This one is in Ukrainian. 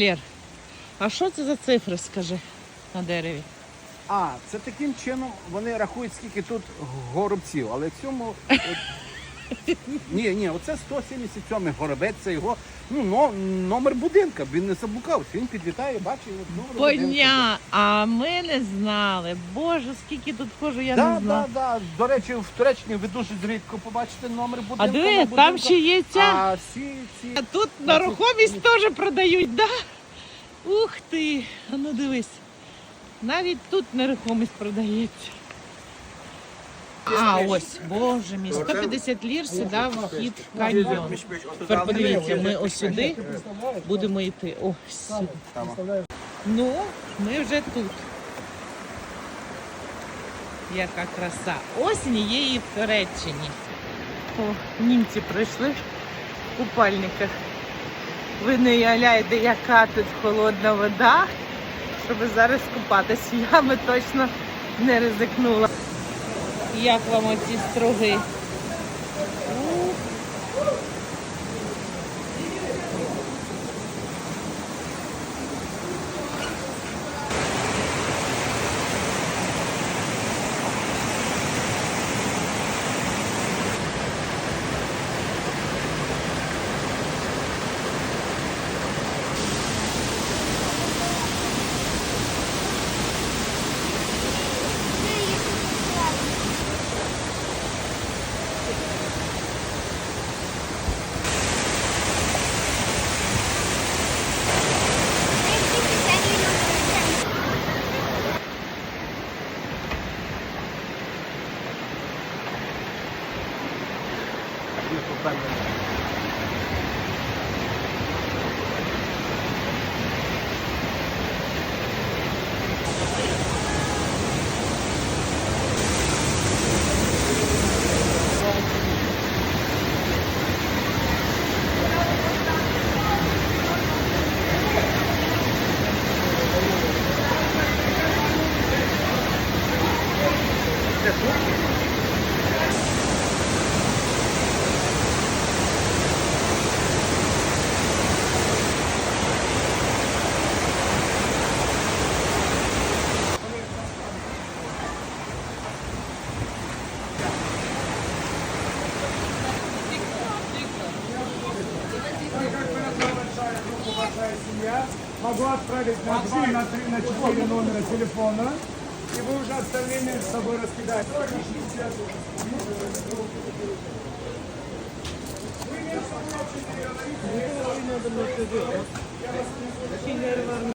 Лєр, а що це за цифри, скажи, на дереві? А, це таким чином вони рахують, скільки тут горобців, але в цьому. от- Ні, ні, оце 177 горобець, це його ну, но- номер будинка. Він не заблукався. Він підлітає, бачить от номер будинка. Поня, а ми не знали. Боже, скільки тут хожу, я Да, не да, знала. да. До речі, в Туреччині ви дуже рідко побачите номер будинку. А диви, там ще є ця. А всі ці. А тут нерухомість теж продають, да? Ух ти! А ну дивись. Навіть тут нерухомість продається. А, ось, боже мій, 150 лір сюди вхід в каньйон. Тепер подивіться, ми ось сюди будемо йти. Ось. Ну, ми вже тут. Яка краса. Осінь є і в Туреччині. О, німці прийшли в купальниках. Ви не уявляєте, яка тут холодна вода, щоб зараз купатись. Я би точно не ризикнула. Як вам оці строги? disfrutando. семья, могу отправить на 2, на 3, на 4 номера телефона, и вы уже остальными с собой раскидаете.